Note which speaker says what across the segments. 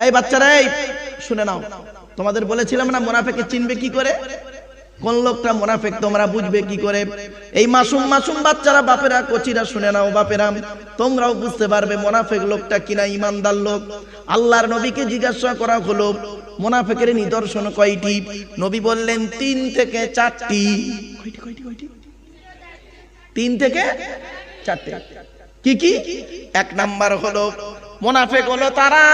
Speaker 1: এই বাচ্চারা, এই, শুনে নাও। তোমাদের বলেছিলাম না, মোনাফেকে চিনবে কি করে? কোন লোকটা মোনাফেক, তোমরা বুঝবে কি করে? এই মাসুম মাসুম বাচ্চারা, বাপেরা, কচিরা, শুনে নাও বাপেরা। তোমরাও বুঝতে পারবে মোনাফেক লোকটা কিনা ইমানদার লোক। আল্লাহর নবীকে জিজ্ঞাসা করা হলো, মোনাফেকের নিদর্শন কয়টি? নবী বললেন, তিন থেকে চারটি। তিন থেকে চারটে। কি কি? এক নাম্বার হলো, মুনাফেক হলো তারা।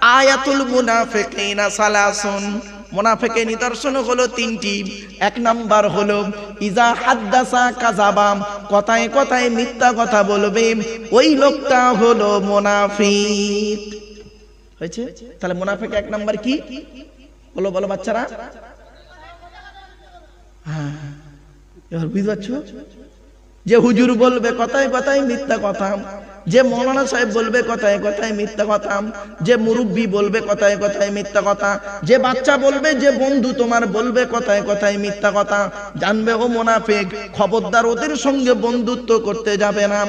Speaker 1: আয়াতুল মুনাফিকিনা সালাসুন। মুনাফিকের নিদর্শন হলো তিনটি। এক নাম্বার হলো, ইজা হাদ্দাসা কাযাবাম কথায় কথায় মিথ্যা কথা বলবে। ওই লোকটা হলো মুনাফিক। হয়েছে? তাহলে মুনাফিক এক নাম্বার কি? বলো বলো বাচ্চারা। হ্যাঁ। এবার বুঝতে পারছ? যে হুজুর বলবে কথায় কথায় মিথ্যা কথা। যে মৌলানা সাহেব বলবে কথায় কথায় মিথ্যা কথা, যে মুরব্বী বলবে কথায় কথায় মিথ্যা কথা, যে বাচ্চা বলবে যে বন্ধু তোমার বলবে কথায় কথায় মিথ্যা কথা, জানবে ও মোনাফেক, খবরদার ওদের সঙ্গে বন্ধুত্ব করতে যাবে না,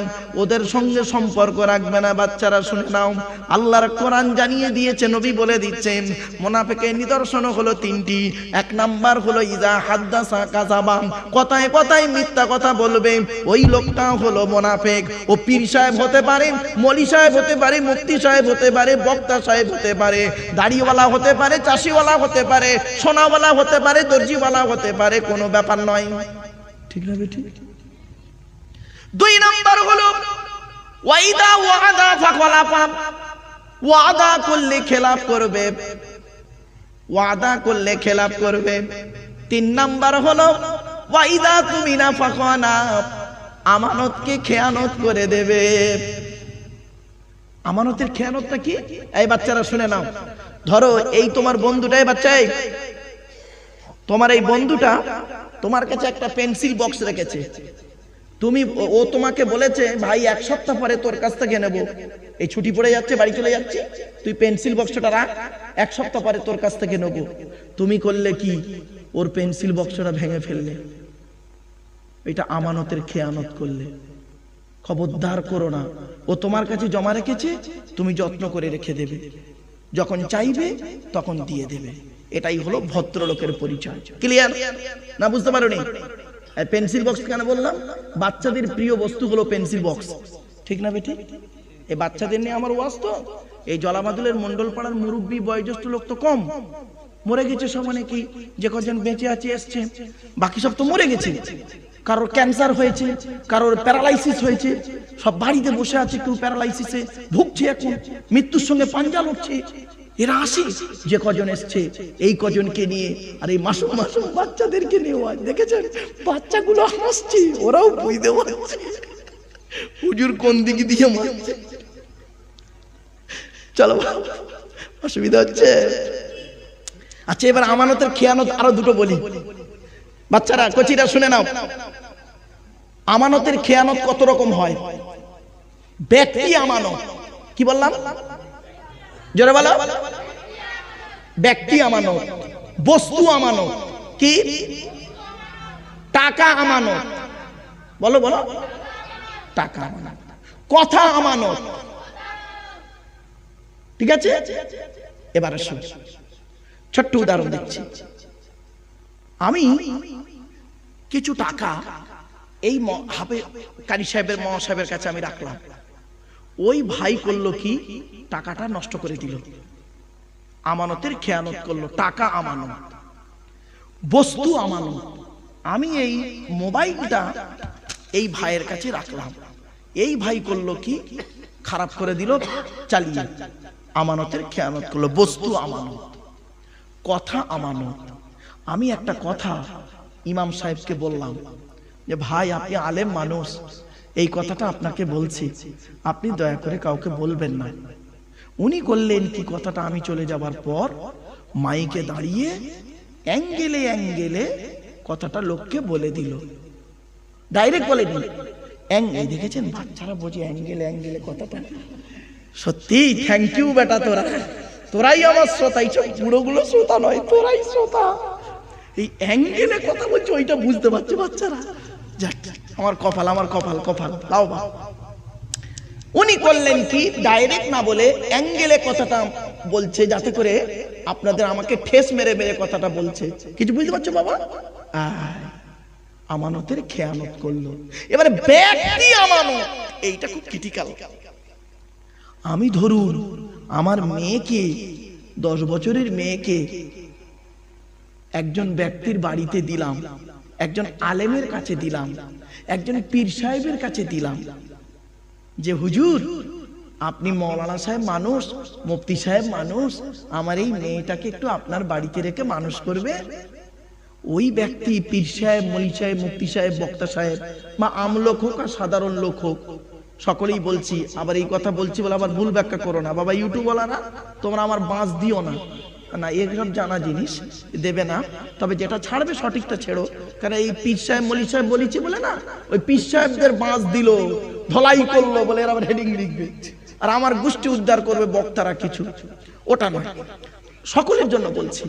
Speaker 1: ওদের সঙ্গে সম্পর্ক রাখবে না, বাচ্চারা শুনে নাও। আল্লাহর কোরআন জানিয়ে দিয়েছে, নবী বলে দিচ্ছেন মোনাফেকের নিদর্শন হলো তিনটি, এক নাম্বার হলো ইজা হাদ্দাসা কাজাবাম কথায় কথায় মিথ্যা কথা বলবে, ওই লোকটা হলো মোনাফেক, ও পীর সাহেব হতে পারে, মলি সাহেব হতে পারে, মুফতি সাহেব হতে পারে, বক্তা সাহেব হতে পারে, দাড়িওয়ালা হতে পারে, চাষিওয়ালা হতে পারে, সোনাওয়ালা হতে পারে, দর্জিওয়ালা হতে পারে, কোনো ব্যাপার নয়। ঠিক না বেটি? দুই নাম্বার হলো, ওয়াইদা ওয়াদা ফাকলাফা ওয়াদা করলে খেলাপ করবে, ওয়াদা করলে খেলাপ করবে। তিন নাম্বার হলো, ওয়াইদা তুমি না ফাকানা আমানতকে খেয়ানত করে দেবে। আমানতের খেয়ানতটা কি? এই বাচ্চারা, শুনে নাও। ধরো, এই তোমার বন্ধুটাই এই বাচ্চা, এই। তোমার এই বন্ধুটা তোমার কাছে একটা পেন্সিল বক্স রেখেছে। তুমি ও তোমাকে বলেছে, ভাই, এক সপ্তাহ পরে তোর কাছ থেকে নেব। এই ছুটি পড়ে যাচ্ছে, বাড়ি চলে যাচ্ছে। তুই পেন্সিল বক্সটা রাখ, এক সপ্তাহ পরে তোর কাছ থেকে নেব। তুমি করলে কি? ওর পেন্সিল বক্সটা ভেঙে ফেললে। এটা আমানতের খেয়ানত করলে। খবরদার করো না। ও তোমার কাছে জমা রেখেছে, তুমি যত্ন করে রেখে দেবে। যখন চাইবে, তখন দিয়ে দেবে। এটাই হলো ভদ্রলোকের পরিচয়। ক্লিয়ার না বুঝতে পারো পেন্সিল বক্স কেন বললাম? বাচ্চাদের প্রিয় বস্তু হলো পেন্সিল বক্স ঠিক না বেটি? এই বাচ্চাদের নিয়ে আমার ওয়াজ তো। এই জলামাদুলের মন্ডল পাড়ার মুরব্বী বয়োজ্যেষ্ঠ লোক তো কম। মরে গেছে সব অনেকেই। যে কজন বেঁচে আছে, এসছে। বাকি সব তো মরে গেছে। কারোর ক্যান্সার হয়েছে, কারোর প্যারালাইসিস হয়েছে, সব বাড়িতে বসে আছে কেউ প্যারালাইসিসে ভুগছে এখন, মৃত্যুর সঙ্গে পাঞ্জা লড়ছে। এরা আসে, যে কজন এসছে, এই কজনকে নিয়ে, আর এই মাসুম মাসুম, বাচ্চাদেরকে আজ দেখেছেন? বাচ্চাগুলো হাসছে, ওরাও বুঝতে পারছে। হুজুর কোন দিকে দিয়ে মারছে? চলো, অসুবিধা হচ্ছে। আচ্ছা এবার আমানতের খেয়ানত আরও দুটো বলি। বাচ্চারা, কচিরা শুনে নাও। আমানতের খেয়ানত কত রকম হয়? ব্যক্তি আমানত। কি বললাম? জোরে বলো। ব্যক্তি আমানত, বস্তু আমানত, কি? টাকা আমানত। বলো বলো। টাকা আমানত। কথা আমানত। ঠিক আছে? এবারে ছোট্ট উদাহরণ দিচ্ছি। আমি কিছু টাকা এই হাবে কারি সাহেবের মহ সাহেবের কাছে আমি রাখলাম। ওই ভাই করল কি? টাকাটা নষ্ট করে দিল। আমানতের খেয়ানত করল। টাকা আমানত। বস্তু আমানত। আমি এই মোবাইলটা এই ভাইয়ের কাছে রাখলাম। এই ভাই করল কি? খারাপ করে দিল, চালিয়ে। আমানতের খেয়ানত করল। বস্তু আমানত। কথা আমানত। আমি একটা কথা ইমাম সাহেবকে বললাম যে ভাই, আপনি আলেম মানুষ। এই কথাটা আপনাকে বলছি। আপনি দয়া করে কাউকে বলবেন না। উনি করলেন কি কথাটা আমি চলে যাবার পর মাইকে দাঁড়িয়ে অ্যাঙ্গেলে অ্যাঙ্গেলে কথাটা লোককে বলে দিল। ডাইরেক্ট বলে দিল। অ্যাঙ্গেল দেখেছেন? বাচ্চারা বোঝে অ্যাঙ্গেলে অ্যাঙ্গেলে কথাটা। সত্যি থ্যাংক ইউ বেটা তোরা। তোরাই আমার শ্রোতা এইসব বুড়োগুলো শ্রোতা নয়, তোরাই শ্রোতা। এই অ্যাঙ্গেলে কথা বলছে, ওইটা বুঝতে পারছে বাচ্চারা। আমার কপাল আমার কপাল কপাল। বা উনি করলেন কি? ডাইরেক্ট না বলে অ্যাঙ্গেলে কথাটা বলছে যাতে করে আপনাদের আমাকে ঠেস মেরে মেরে কথাটা বলছে। কিছু বুঝতে পারছ বাবা? আমানতের খেয়ানত করল। এবারে ব্যক্তি আমানত, এইটা খুব ক্রিটিক্যাল আমি ধরুন, আমার মেয়েকে, দশ বছরের মেয়েকে একজন ব্যক্তির বাড়িতে দিলাম, একজন আলেমের কাছে দিলাম একজন পীর সাহেবের কাছে দিলাম যে, হুজুর, আপনি মৌলানা সাহেব মানুষ, মুফতি সাহেব মানুষ, আমার এই মেয়েটাকে একটু আপনার বাড়িতে রেখে মানুষ করবে? ওই ব্যক্তি পীর সাহেব, মলি সাহেব, মুফতি সাহেব, বক্তা সাহেব বা আমলোক হোক আর সাধারণ লোক হোক, সকলেই বলছি, আবার এই কথা বলছি বলে আবার ভুল ব্যাখ্যা করো না। বাবা ইউটিউব বলা না তোমরা আমার বাঁশ দিও না। না এসব জানা জিনিস, দেবে না। তবে যেটা ছাড়বে সঠিকটা ছেড়ো। কারণ এই পীর সাহেব মলি সাহেব বলেছি বলে না? ওই পীর সাহেবদের বাঁশ দিল, ধলাই করল বলে এরা হেডিং লিখবে। আর আমার গোষ্ঠী উদ্ধার করবে বক্তারা কিছু। ওটা নয়। সকলের জন্য বলছি,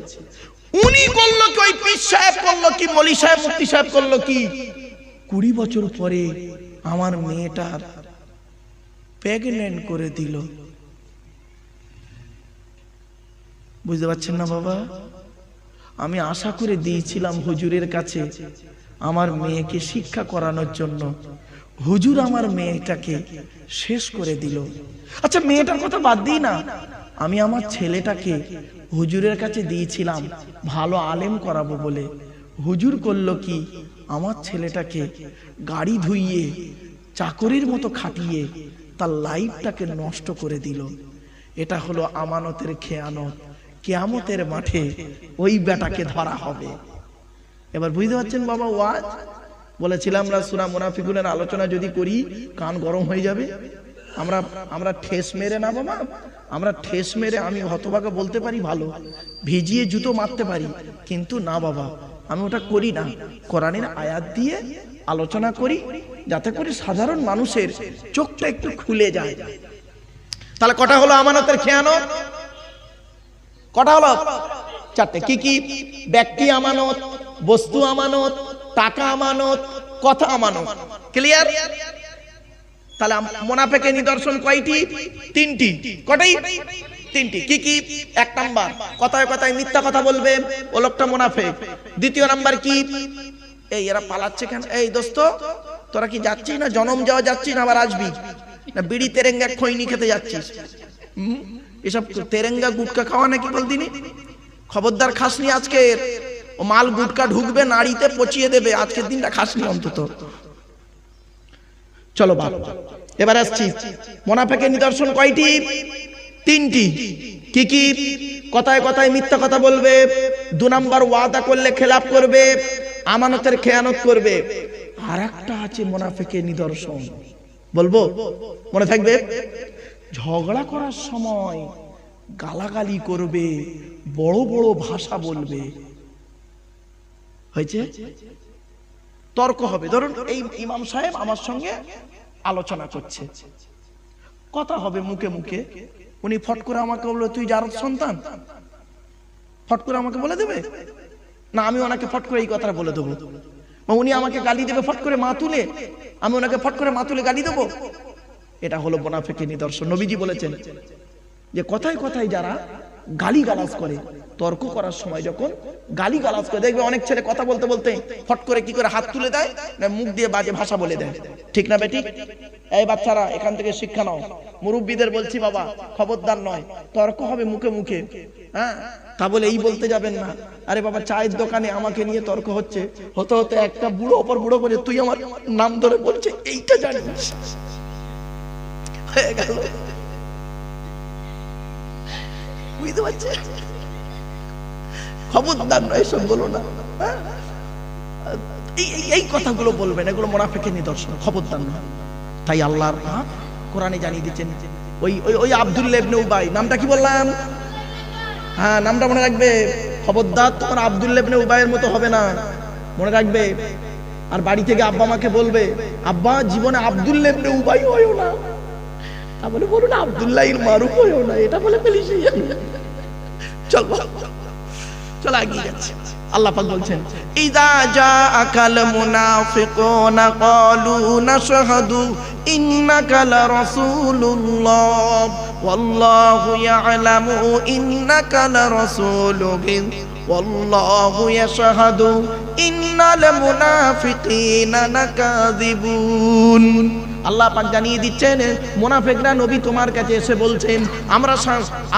Speaker 1: উনি করল কি, ওই পীর সাহেব করল কি মলি সাহেব, মুফতি সাহেব করল কি? কুড়ি বছর পরে আমার মেয়েটার প্রেগনেন্ট করে দিল। বুঝতে পারছেন না বাবা? আমি আশা করে দিয়েছিলাম হুজুরের কাছে আমার মেয়েকে শিক্ষা করানোর জন্য। হুজুর আমার মেয়েটাকে শেষ করে দিল। আচ্ছা মেয়েটার কথা বাদ দিই না। আমি আমার ছেলেটাকে হুজুরের কাছে দিয়েছিলাম, ভালো আলেম করাবো বলে। হুজুর করল কি? আমার ছেলেটাকে গাড়ি ধুইয়ে, চাকরির মতো খাটিয়ে তার লাইফটাকে নষ্ট করে দিল। এটা হলো আমানতের খেয়ানত। কেয়ামতের মাঠে ওই বেটাকে ধরা হবে। এবার বুঝতে পারছেন বাবা ওয়াজ? বলেছিলাম আমরা সুরা মুনাফিকুনের আলোচনা যদি করি, কান গরম হয়ে যাবে। আমরা আমরা ঠেস মেরে না বাবা, আমরা ঠেস মেরে আমি হতভাগা বলতে পারি ভালো, ভিজিয়ে জুতো মারতে পারি, কিন্তু না বাবা, আমি ওটা করি না। কোরআনের আয়াত দিয়ে আলোচনা করি, যাতে করে সাধারণ মানুষের চোখটা একটু খুলে যায়। তাহলে কটা হলো আমানতের খেয়ানত? কটা হলো? চারটে। কি কি? ব্যক্তি আমানত, বস্তু আমানত, টাকা আমানত, কথা আমানত। ক্লিয়ার তাহলে মোনাফেকে নিদর্শন কয়টি? তিনটি। কটাই? তিনটি। কি কি? এক নাম্বার। কথায় কথায় মিথ্যা কথা বলবে ও লোকটা মোনাফেক। দ্বিতীয় নাম্বার কি? এই এরা পালাচ্ছে কেন? এই দোস্ত, তোরা কি যাচ্ছিস না? জনম যাওয়া যাচ্ছিস না? আবার আসবি? না বিড়ি তেরেঙ্গা খৈনি খেতে যাচ্ছিস? এসব তেরেঙ্গা গুটকা খাওয়া নাকি বলদিনি? খবরদার খাসনি আজকে ও মাল গুটকা ঢুকবে, নাড়িতে পচিয়ে দেবে, আজকের দিনটা খাসনি অন্তত। চলো বাপ, এবার আসছি। মোনাফেকের নিদর্শন কয়টি? তিনটি। কি কি? কথায় কথায় মিথ্যা কথা বলবে, দু নাম্বার ওয়াদা করলে খেলাপ করবে, আমানতের খেয়ানত করবে। আর একটা আছে মোনাফেকের নিদর্শন। বলব? মনে থাকবে? ঝগড়া করার সময় গালাগালি করবে, বড় বড় ভাষা বলবে। হয়েছে? তর্ক হবে। ধরুন, এই ইমাম সাহেব আমার সঙ্গে আলোচনা করছে। কথা হবে মুখে মুখে। উনি ফট করে আমাকে বলল, তুই যার সন্তান? ফট করে আমাকে বলে দেবে? না, আমি ওনাকে ফট করে এই কথাটা বলে দেবো। উনি আমাকে গালি দেবে, ফট করে মা তুলে। আমি ওনাকে ফট করে মা তুলে গালি দেবো। এটা হলো বোনাফেকে নিদর্শন। নবীজি বলেছেন যে কথায় কথায় যারা গালি গালাজ করে, তর্ক করার সময় যখন গালি গালাজ করে, দেখবে অনেক ছেলে কথা বলতে বলতে ফট করে কি করে হাত তুলে দেয়, না মুখ দিয়ে বাজে ভাষা বলে দেয়। ঠিক না বেটি? এই বাচ্চারা, এখান থেকে শিক্ষা নাও। মুরব্বীদের বলছি বাবা, খবরদার নয়, তর্ক হবে মুখে মুখে। হ্যাঁ? তা বলে এই বলতে যাবেন না। আরে বাবা, চায়ের দোকানে আমাকে নিয়ে তর্ক হচ্ছে। হতে হতে একটা বুড়ো অপর বুড়ো বলে, তুই আমার নাম ধরে বলছে, এইটা জানিস? হয়ে গেল বুঝতে খবরদার নয় এসব বলো না? এই কথাগুলো বলবেন এগুলো নিদর্শন খবরদার না তাই আল্লাহর কোরআনে জানিয়ে দিচ্ছেন ওই ওই ওই উবাই নামটা কি বললাম হ্যাঁ নামটা মনে রাখবে খবরদার তোমার আব্দুল্লাহ উবাইয়ের মতো হবে না মনে রাখবে আর বাড়ি থেকে আব্বা মাকে বলবে, আব্বা, জীবনে আব্দুল্লাহ উবাই হয়ও না তাহলে বলো না আবদুল্লাহ মারুফ হয়েও না এটা বলে ফেলিস চল চল আগিয়ে যাচ্ছে। আল্লাহ পাক বলছেন, ইদা জাআকাল মুনাফিকুনা ক্বালু নাশহাদু ইন্নাকা লারাসূলুল্লাহ, ওয়াল্লাহু ইয়ালামু আল্লাহ পাক জানিয়ে দিচ্ছেন, মুনাফিকরা নবী তোমার কাছে এসে বলছেন, আমরা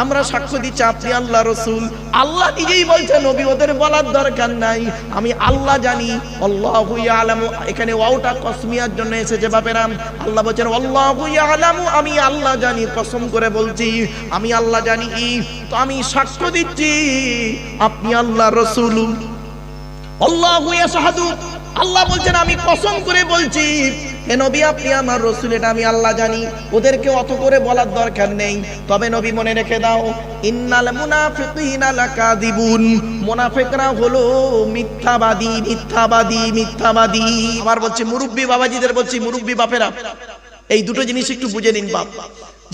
Speaker 1: আমরা সাক্ষ্য দিচ্ছি আপনি আল্লাহ রসুল। আল্লাহ নিজেই বলছেন, নবী ওদের বলার দরকার নাই। আমি আল্লাহ জানি। আল্লাহু ইয়ালামু এখানে ওয়াওটা কসমিয়ার জন্য এসেছে, বাপেরাম। আল্লাহ বলছেন, আল্লাহু ইয়ালামু আমি আল্লাহ জানি, কসম করে বলছি। আমি আল্লাহ জানি। তো আমি সাক্ষ্য দিচ্ছি, আপনি আল্লাহ রসুল। আল্লাহু আল্লাহ বলছেন, আমি কসম করে বলছি হে নবী, আপনি আমার রসুল, এটা আমি আল্লাহ জানি। ওদেরকে অত করে বলার দরকার নেই। তবে নবী মনে রেখে দাও, ইন্নাল মুনাফিকিনা লাকাদিবুন মুনাফিকরা হলো মিথ্যাবাদী মিথ্যাবাদী মিথ্যাবাদী। আবার বলছি, মুরব্বী বাবাজিদের বলছি, মুরব্বী বাপেরা, এই দুটো জিনিস একটু বুঝে নিন বাপ।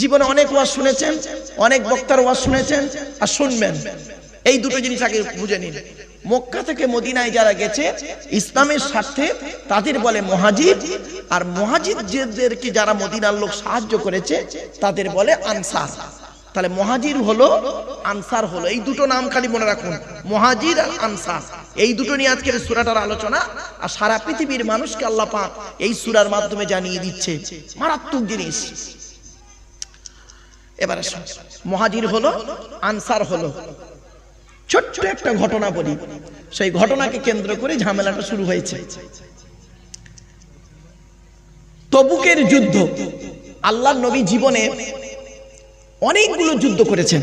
Speaker 1: জীবনে অনেক ওয়াজ শুনেছেন, অনেক বক্তার ওয়াজ শুনেছেন, আর শুনবেন। এই দুটো জিনিস আগে বুঝে নিন। মক্কা থেকে মদিনায় যারা গেছে, ইসলামের স্বার্থে তাদের বলে মহাজির আর মহাজিরদেরকে যারা মদিনার লোক সাহায্য করেছে, তাদের বলে আনসার। তাহলে মহাজির হলো, আনসার হলো। এই দুটো নাম খালি মনে রাখুন মহাজির আর আনসার। এই দুটো নিয়ে আজকের সুরাটার আলোচনা, আর সারা পৃথিবীর মানুষকে আল্লাহ পাক এই সুরার মাধ্যমে জানিয়ে দিচ্ছে। মারাত্মক জিনিস। এবারে। মহাজির হলো, আনসার হলো। ছোট্ট একটা ঘটনা বলি। সেই ঘটনাকে কেন্দ্র করে ঝামেলাটা শুরু হয়েছে। তবুকের যুদ্ধ। আল্লাহ নবী জীবনে অনেকগুলো যুদ্ধ করেছেন।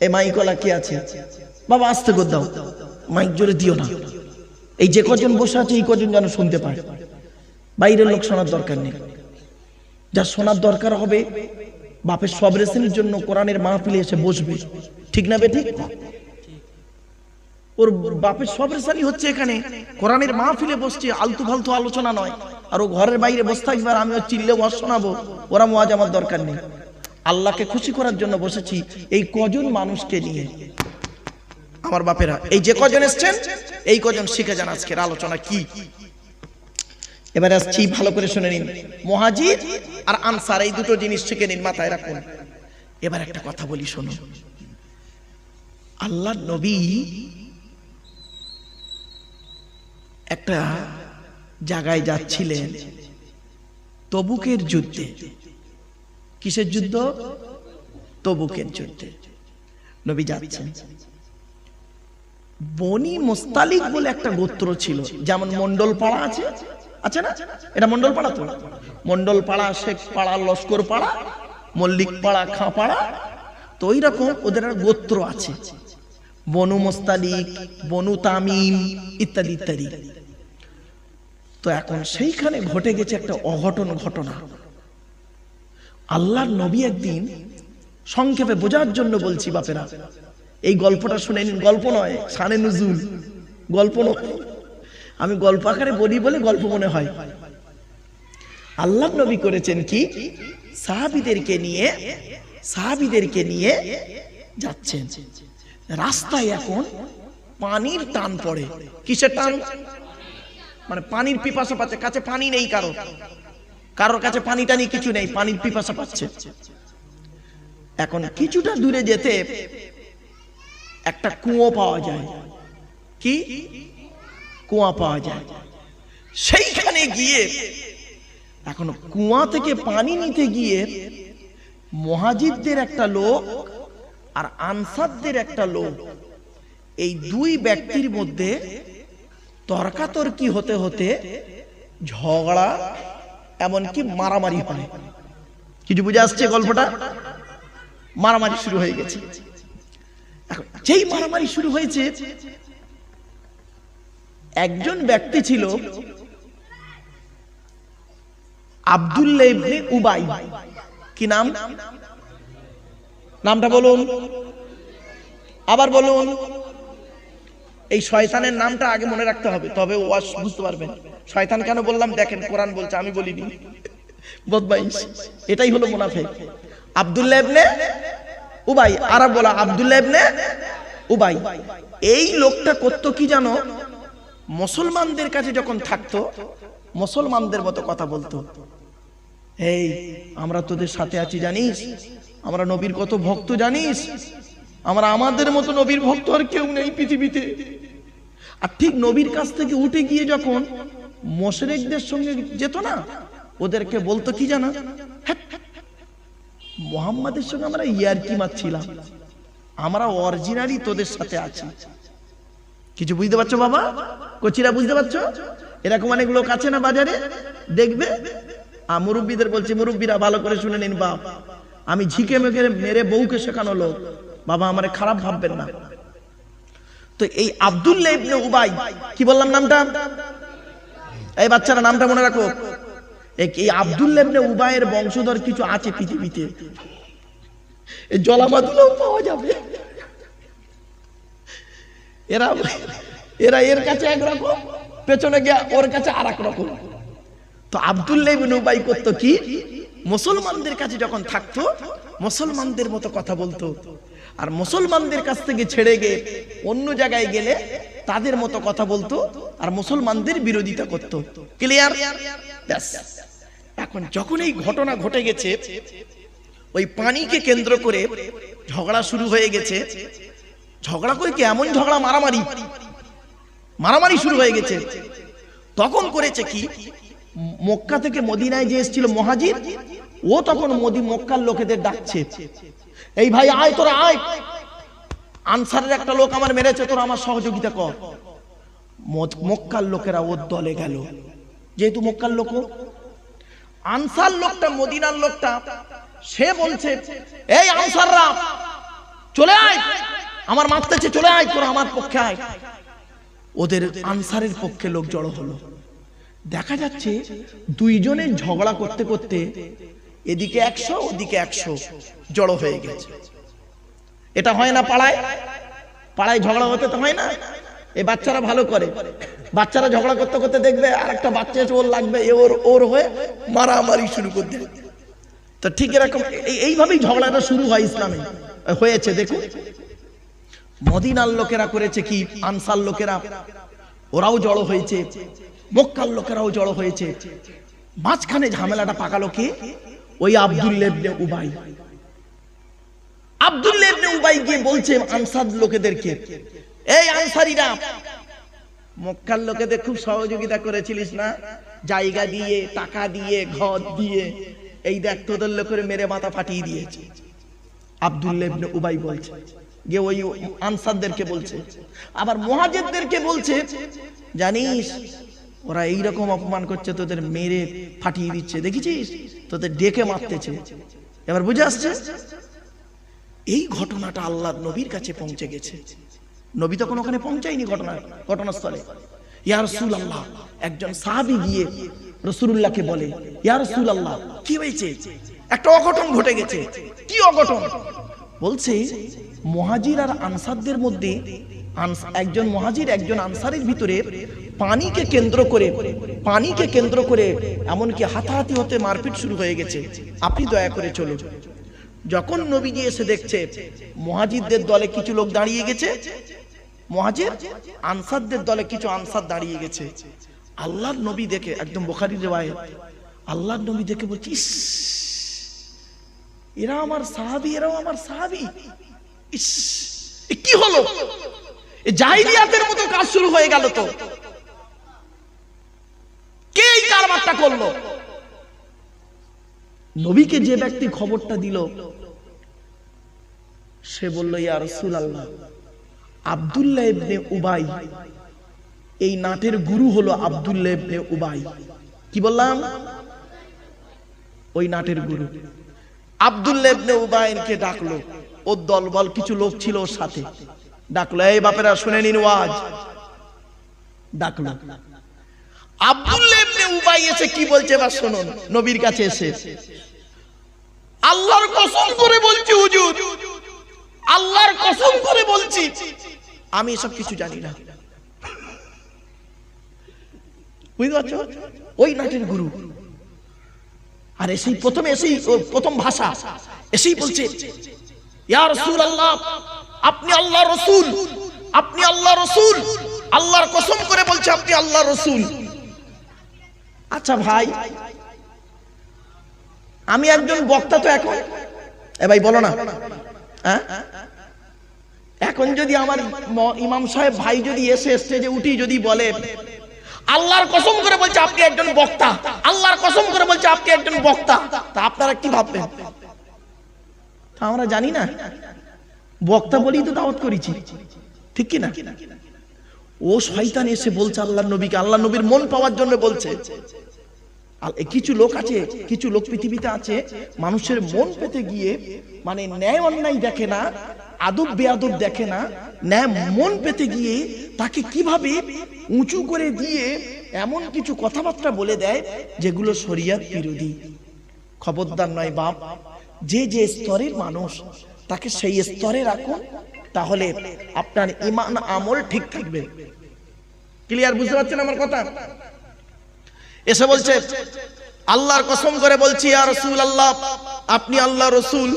Speaker 1: এ মাইকলা কি আছে? বাবা, আস্তে করে দাও। মাইক জোরে দিও না। এই যে কজন বসে আছে, এই কজন যেন শুনতে পায়। বাইরের লোক শোনার দরকার নেই। যা শোনার দরকার হবে বাপের সব রেসিনের জন্য কোরআনের মাহফিলে এসে বসবে। ঠিক না বেঠিক ওর বাপের সব রেসানি হচ্ছে এখানে। কোরআনের মাহফিলে বসছে, আলতু ফালতু আলোচনা নয়। আর ও ঘরের বাইরে বসে থাকবে আর আমি ওর চিল্লে ওয়াজ শোনাবো। ওরা ওয়াজ আমার দরকার নেই। আল্লাহকে খুশি করার জন্য বসেছি এই কজন মানুষকে নিয়ে। আমার বাপেরা, এই যে কজন এসছেন, এই কজন শিখে যান আজকের আলোচনা কি? এবারে আসছি, ভালো করে শুনে নিন। মহাজির আর আনসার, এই দুটো জিনিস শিখে নিন, মাথায় রাখুন। এবার একটা কথা বলি শোনো আল্লাহ নবী একটা জায়গায় যাচ্ছিলেন, তবুকের যুদ্ধে। কিসের যুদ্ধ? তবুকের যুদ্ধে। নবী যাচ্ছেন। বনি মোস্তালিক বলে একটা গোত্র ছিল, যেমন মন্ডল পাড়া আছে আছে না? এটা মন্ডল পাড়া তো? মন্ডল পাড়া শেখ পাড়া লস্কর পাড়া মল্লিক পাড়া খাঁ পাড়া তো ওই রকম ওদের গোত্র আছে। বনু মোস্তালিক, বনু তামিম ইত্যাদি ইত্যাদি। তো এখন সেইখানে ঘটে গেছে একটা অঘটন ঘটনা। আল্লাহর নবী একদিন সংক্ষেপে বোঝার জন্য বলছি, বাপেরা, এই গল্পটা শুনে গল্প নয়, সানে নজুল গল্প নয়। আমি গল্প আকারে বলি বলে গল্প মনে হয়। আল্লাহ নবী করেছেন কি? সাহাবিদেরকে নিয়ে সাহাবিদেরকে নিয়ে যাচ্ছেন। রাস্তায় এখন পানির টান পড়ে। কিসের টান? মানে পানির পিপাসা পাচ্ছে। কাছে পানি নেই কারও। কারোর কাছে পানি টানি কিছু নেই, পানির পিপাসা পাচ্ছে। এখন কিছুটা দূরে যেতে একটা কুয়ো পাওয়া যায়। কি? কুয়া পাওয়া যায়। সেইখানে গিয়ে এখন কুয়া থেকে পানি নিতে গিয়ে মহাজিদদের একটা লোক আর আনসারদের একটা লোক, এই দুই ব্যক্তির মধ্যে তর্কাতর্কি হতে হতে ঝগড়া, এমনকি মারামারি হয়। কিছু বুঝে আসছে গল্পটা? মারামারি শুরু হয়ে গেছে। এখন যেই মারামারি শুরু হয়েছে একজন ব্যক্তি ছিল আব্দুল্লাহ ইবনে উবাই। কি নাম? নামটা বলুন। আবার বলুন। এই শয়তানের নামটা আগে মনে রাখতে হবে, তবে ওয়াজ বুঝতে পারবেন। শয়তান কেন বললাম? দেখেন, কোরআন বলছে, আমি বলিনি। বদমাইশ। এটাই হলো মুনাফেক। আব্দুল্লাহ উবাই। আর বলা আব্দুল্লাহ ইবনে উবাই। এই লোকটা করতো কি জানো? মুসলমানদের কাছে যখন থাকতো মুসলমানদের মতো কথা বলতো। এই আমরা তোদের সাথে আছি জানিস? আমরা নবীর কত ভক্ত জানিস? আমরা আমাদের মতো নবীর ভক্ত আর কেউ নেই পৃথিবীতে। আর ঠিক নবীর কাছ থেকে উঠে গিয়ে যখন মোশরেকদের সঙ্গে যেত না ওদেরকে বলতো কি জানা? হ্যাট, মোহাম্মদের সঙ্গে আমরা ইয়ারকি মারছিলাম। আমরা অরিজিনালি তোদের সাথে আছি। কিছু বুঝতে পারছ বাবা? কচিরা বুঝতে পারছ? এরকম অনেক লোক আছে না বাজারে? দেখবে? আর মুরব্বীদের বলছি, মুরব্বীরা, ভালো করে শুনে নিন বাপ। আমি ঝিকে মেঘে মেরে বউকে শেখানো লোক। বাবা, আমার খারাপ ভাববেন না। তো এই আব্দুল্লাহ ইবনে উবাই, কি বললাম নামটা? এই বাচ্চারা, নামটা মনে রাখো। এই- আব্দুল্লাহ ইবনে উবাইয়ের বংশধর কিছু আছে পৃথিবীতে। এই জলামাতুলাও পাওয়া যাবে। এরা এরা এর কাছে একরকম, পেছনে গিয়ে ওর কাছে আর রকম তো আব্দুল্লাহ ইবনে করতো কি? মুসলমানদের কাছে যখন থাকতো, মুসলমানদের মতো কথা বলতো। আর মুসলমানদের কাছ থেকে ছেড়ে গিয়ে অন্য জায়গায় গেলে তাদের মতো কথা বলতো আর মুসলমানদের বিরোধিতা করতো। ক্লিয়ার এখন যখন এই ঘটনা ঘটে গেছে, ওই পানিকে কেন্দ্র করে ঝগড়া শুরু হয়ে গেছে। ঝগড়া করে কি এমন ঝগড়া, মারামারি? মারামারি শুরু হয়ে গেছে। তখন করেছে কি? মক্কা থেকে মদিনায় যে এসেছিল মহাজির, ও তখন মোদি, মক্কার লোকেদের ডাকছে। এই ভাই, আয় তোরা, আয়। আনসারের একটা লোক আমার মেরেছে, তোরা আমার সহযোগিতা কর। মক্কার লোকেরা ওর দলে গেল। যেহেতু মক্কার লোক আনসার লোকটা, মদিনার লোকটা, সে বলছে, এই আনসাররা, চলে আয়! আমার মারতেছে চলে আয়, তোরা আমার পক্ষে আয়। ওদের আনসারের পক্ষে লোক জড়ো হলো। দেখা যাচ্ছে দুইজনে ঝগড়া করতে করতে এদিকে একশো, ওদিকে একশো জড়ো হয়ে গেছে। এটা হয় না পাড়ায়? পাড়ায় ঝগড়া হতে তো হয় না। এই বাচ্চারা ভালো করে। বাচ্চারা ঝগড়া করতে করতে দেখবে আর একটা বাচ্চা এসে ওর লাগবে, এ ওর ওর হয়ে মারামারি শুরু করে দেবে। তো ঠিক এরকম, এই- এইভাবেই ঝগড়াটা শুরু হয় ইসলামে। হয়েছে, দেখুন। মদিনার লোকেরা করেছে কি? আনসার লোকেরা, ওরাও জড়ো হয়েছে। মক্কার লোকেরাও জড়ো হয়েছে। মাঝখানে ঝামেলাটা পাকালো কে? ওই আব্দুল লেবনে উবাই। আব্দুল লেবনে উবাই গিয়ে বলছে, আনসার লোকেদেরকে, এই আনসারিরা, মক্কার লোকেদের খুব সহযোগিতা করেছিলিস না? জায়গা দিয়ে, টাকা দিয়ে, ঘর দিয়ে, এই দেখ তোদের লোকের মেরে মাথা ফাটিয়ে দিয়েছে। আব্দুল্লাহ ইবনে উবাই বলছে যে ওই আনসারদেরকে বলছে। আবার মুহাজিরদেরকে বলছে, জানিস, ওরা এই রকম অপমান করছে, তোদের মেরে ফাটিয়ে দিচ্ছে, দেখেছিস? তোদের ডেকে মারতেছে। এবার বুঝে আসছে? এই ঘটনাটা আল্লাহ নবীর কাছে পৌঁছে গেছে। নবী তখন ওখানে পৌঁছায়নি ঘটনা, ঘটনাস্থলে। ইয়া রাসূলুল্লাহ, একজন সাহাবী গিয়ে রাসূলুল্লাহকে বলে, ইয়া রাসূলুল্লাহ, কি হয়েছে? একটা অঘটন ঘটে গেছে। কি অঘটন? বলছে মুহাজির আর আনসারদের মধ্যে একজন মহাজির একজন আনসারের ভিতরে পানিকে কেন্দ্র করে পানিকে কেন্দ্র করে এমনকি হাতাহাতি হতে মারপিট শুরু হয়ে গেছে। আপনি দয়া করে চলুন। যখন নবীজি এসে দেখছে মহাজিদদের দলে কিছু লোক দাঁড়িয়ে গেছে মহাজির আনসারদের দলে কিছু আনসার দাঁড়িয়ে গেছে। আল্লাহর নবী দেখে একদম বোখারি রেওয়ায়ত আল্লাহর নবী দেখে বলছি "ইস, এরা আমার সাহাবি, এরাও আমার সাহাবি। কি হলো? এ জাহিলিয়াতের মতো কাজ শুরু হয়ে গেল তো। কে এই কারবারটা করল? নবীকে যে ব্যক্তি খবরটা দিল, সে বলল, ইয়া রসুল আল্লাহ আবদুল্লাহ ইবনে উবাই, এই নাটের গুরু হলো আবদুল্লাহ ইবনে উবাই। কি বললাম? ওই নাটের গুরু। আবদুল্লাহ ইবনে উবাইনকে ডাকলো। ওর দলবল কিছু লোক ছিল ওর সাথে। ডাকলো, এই বাপেরা, শুনে নিন ওয়াজ। ডাকলো। আব্দুল্লাহ ইবনে উবাই এসে কি বলছে বা শুনুন, নবীর কাছে এসে। আল্লাহর কসম করে বলছি, হুজুর, আল্লাহর কসম করে বলছি, আমি এসব কিছু জানি না। বুঝতে পারছ? ওই নাটের গুরু। আর এসেই প্রথমে এসেই প্রথম ভাষা। এসেই বলছে ইয়া রাসূলুল্লাহ আপনি আল্লাহ রসুল আপনি আল্লাহ রসুল আল্লাহর কসম করে বলছে আপনি আল্লাহ রসুল। আচ্ছা ভাই আমি একজন বক্তা তো এখন। এ ভাই বলো না। হ্যাঁ? এখন যদি আমার ইমাম সাহেব ভাই যদি এসে স্টেজে উঠি যদি বলে আল্লাহর কসম করে বলছে আপনি একজন বক্তা। আল্লাহর কসম করে বলছে আপনি একজন বক্তা। তা আপনারা কি ভাববেন? আমরা জানি না। বক্তা বলেই তো দাওয়াত করেছি। ঠিক কি না? ও শয়তান এসে বলছে আল্লাহ নবীকে। আল্লাহ নবীর মন পাওয়ার জন্য বলছে। কিছু লোক আছে, কিছু লোক পৃথিবীতে আছে, মানুষের মন পেতে গিয়ে মানে ন্যায় অন্যায় দেখে না আদব বেয়াদব দেখে না, ন্যায় মন পেতে গিয়ে তাকে কীভাবে উঁচু করে দিয়ে এমন কিছু কথাবার্তা বলে দেয় যেগুলো শরিয়াত বিরোধী। খবরদার নয় বাপ, যে যে স্তরের মানুষ, তাকে সেই স্তরে রাখুন, তাহলে আপনার ইমান, আমল ঠিক থাকবে। ক্লিয়ার বুঝতে পারছেন আমার কথা? এসে বলছে, আল্লাহর কসম করে বলছি আর রসুল আল্লাহ আপনি আল্লাহ রসুল।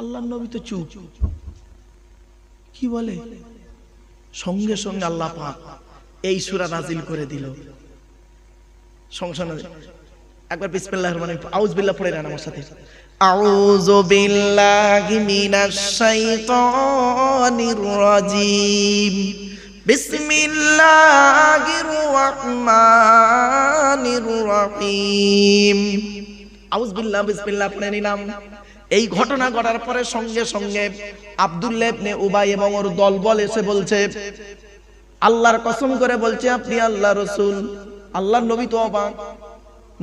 Speaker 1: আল্লাহ নবী তো চুপ। কি বলে? সঙ্গে সঙ্গে আল্লাহ পাক এই সুরা নাজিল করে দিল। সংসার একবার বিসমিল্লাহির রহমানির রহিম। আউজ বিল্লাহ পড়ে নেন আমার সাথে। আউযু বিল্লাহি মিনাশ শাইতানির রাজিম। বিসমিল্লাহির রহমানির রহিম। আউজ বিল্লাহ বিসমিল্লাহ পড়ে নিলাম। এই ঘটনা ঘটার পরে সঙ্গে সঙ্গে আব্দুল্লাহ ইবনে উবাই এবং ওর দলবল এসে বলছে, আল্লাহর কসম করে বলছে আপনি আল্লাহ রসুল আল্লাহ নবী তো অবাক।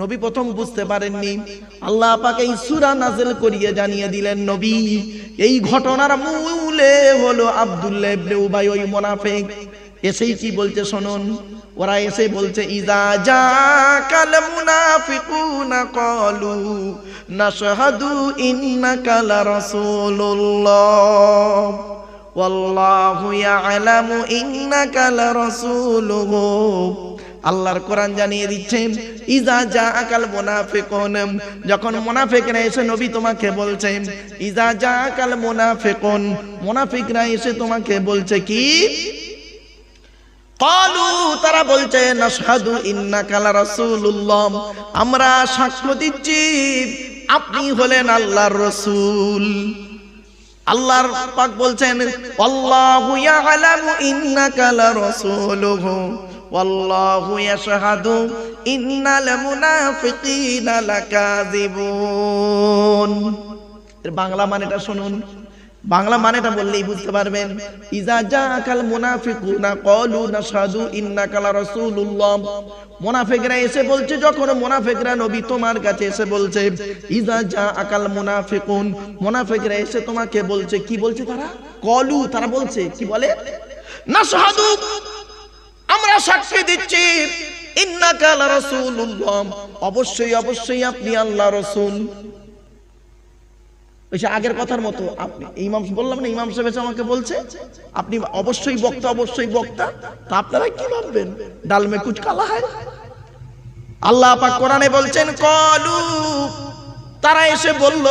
Speaker 1: নবী প্রথম বুঝতে পারেননি। আল্লাহ আপাকে এই সূরা নাযিল করিয়ে জানিয়ে দিলেন, নবী, এই ঘটনার মূলে হলো আব্দুল্লাহ ইবনে উবাই ওই মুনাফিক। এসেই কি বলছে শুনুন। ওরা এসে বলছে ইজা যা জাকাল মুনাফিকুনা ক্বালু নাশহাদু ইন্নাকা লা রাসূলুল্লাহ ওয়াল্লাহু ইয়ালামু ইন্নাকা লা রাসূলুহু আল্লাহর কোরআন জানিয়ে দিচ্ছেন ইজা জা আকাল মুনাফিকুন। যখন মুনাফিকরা এসে নবী তোমাকে বলছে ইজা জা আকাল মুনাফিকুন। মুনাফিকরা এসে তোমাকে বলছে কি? কালু, তারা বলছে নাশহাদু ইন্নাকা রাসূলুল্লাহ আমরা সাক্ষ্য দিচ্ছি, আপনি হলেন আল্লাহর রাসূল। আল্লাহর পাক বলছেন, আল্লাহু ইয়ালামু ইন্নাকা লা রাসূলুহু ওয়াল্লাহু ইয়াশহাদু ইন্নাল মুনাফিকিনা লাকাযিবুন। এর বাংলা মানেটা শুনুন। বাংলা মানেটা বললেই বুঝতে পারবেন। ইজা জাকাল মুনাফিকুনা ক্বালু নাশহাদু ইন্নাকা রাসূলুল্লাহ। মুনাফিকরা এসে বলছে, যখন মুনাফিকরা নবী তোমার কাছে এসে বলছে, ইজা জাকাল মুনাফিকুন। মুনাফিকরা এসে তোমাকে বলছে, কি বলছে তারা? ক্বালু, তারা বলছে, কি বলে? নাশহাদু, আমরা সাক্ষী দিচ্ছি ইন্নাকা রাসূলুল্লাহ। অবশ্যই অবশ্যই আপনি আল্লাহ রাসূল। ওই যে আগের কথার মতো, আপনি ইমাম বললাম না, ইমাম সাহেব আমাকে বলছে, আপনি অবশ্যই বক্তা অবশ্যই বক্তা। তা আপনারা কি ভাববেন? ডালমে কুচ কালা হয় আল্লাহ পাক কোরআনে বলছেন, কলু তারা এসে বলল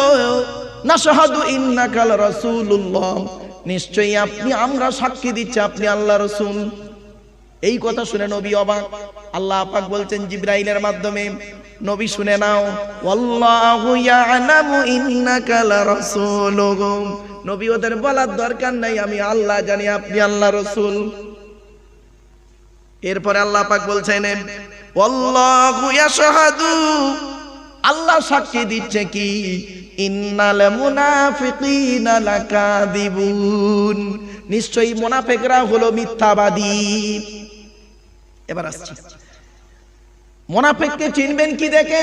Speaker 1: না শাহাদু ইন্নাকাল রাসূলুল্লাহ নিশ্চয়ই আপনি, আমরা সাক্ষী দিচ্ছি আপনি আল্লাহ রাসূল। এই কথা শুনে নবী অবাক। আল্লাহ পাক বলছেন, জিব্রাইলের মাধ্যমে নবী শুনে নাও ওয়াল্লাহু ইয়ালামু ইন্নাকা লারাসূলুহু নবী ওদের বলার দরকার নাই, আমি আল্লাহ জানি, আপনি আল্লাহ রাসূল। এরপরে আল্লাহ পাক বলছেন ওয়াল্লাহু ইয়াশহাদু। আল্লাহ সাক্ষী দিচ্ছে কি, ইন্নাল মুনাফিকিনা লাকাদিবুন নিশ্চয়ই মুনাফিকরা হলো মিথ্যাবাদী। এবার আসছি। মোনাফেককে চিনবেন কি দেখে?